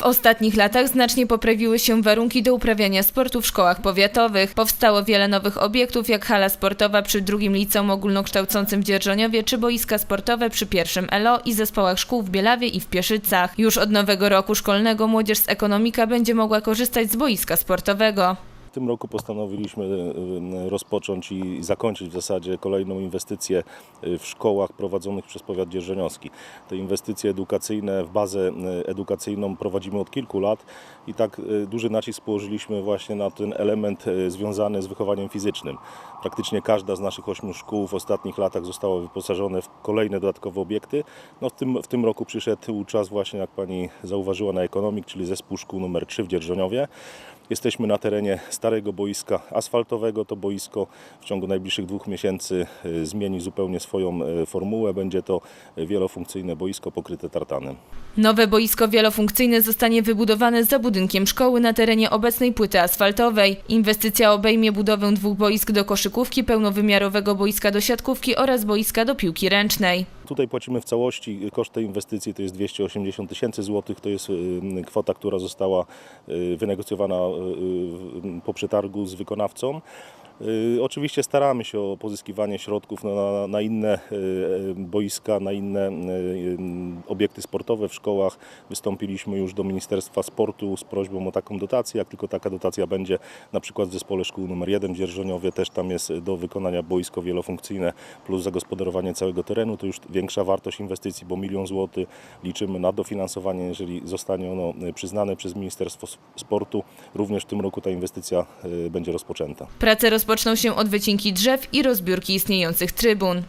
W ostatnich latach znacznie poprawiły się warunki do uprawiania sportu w szkołach powiatowych. Powstało wiele nowych obiektów, jak hala sportowa przy drugim liceum ogólnokształcącym w Dzierżoniowie, czy boiska sportowe przy pierwszym ELO i zespołach szkół w Bielawie i w Pieszycach. Już od nowego roku szkolnego młodzież z ekonomika będzie mogła korzystać z boiska sportowego. W tym roku postanowiliśmy e, rozpocząć i zakończyć w zasadzie kolejną inwestycję e, w szkołach prowadzonych przez powiat dzierżoniowski. Te inwestycje edukacyjne w bazę e, edukacyjną prowadzimy od kilku lat i tak e, duży nacisk położyliśmy właśnie na ten element e, związany z wychowaniem fizycznym. Praktycznie każda z naszych ośmiu szkół w ostatnich latach została wyposażona w kolejne dodatkowe obiekty. No w, tym, w tym roku przyszedł czas właśnie, jak Pani zauważyła, na ekonomik, czyli zespół szkół numer 3 w Dzierżoniowie. Jesteśmy na terenie starego boiska asfaltowego. To boisko w ciągu najbliższych dwóch miesięcy y, zmieni zupełnie swoją y, formułę. Będzie to wielofunkcyjne boisko pokryte tartanem. Nowe boisko wielofunkcyjne zostanie wybudowane za budynkiem szkoły na terenie obecnej płyty asfaltowej. Inwestycja obejmie budowę dwóch boisk do koszykówki, pełnowymiarowego boiska do siatkówki oraz boiska do piłki ręcznej. Tutaj płacimy w całości koszt tej inwestycji to jest 280 tysięcy złotych. To jest y, kwota, która została y, wynegocjowana y, po przetargu z wykonawcą. Oczywiście staramy się o pozyskiwanie środków na, na, inne boiska, na inne obiekty sportowe w szkołach. Wystąpiliśmy już do Ministerstwa Sportu z prośbą o taką dotację. Jak tylko taka dotacja będzie, na przykład w zespole szkół nr 1 w Dzierżoniowie też tam jest do wykonania boisko wielofunkcyjne plus zagospodarowanie całego terenu, to już większa wartość inwestycji, bo milion złotych liczymy na dofinansowanie, jeżeli zostanie ono y, przyznane przez Ministerstwo Sportu. Również w tym roku ta inwestycja y, będzie rozpoczęta. Prace rozpoczną się od wycinki drzew i rozbiórki istniejących trybun.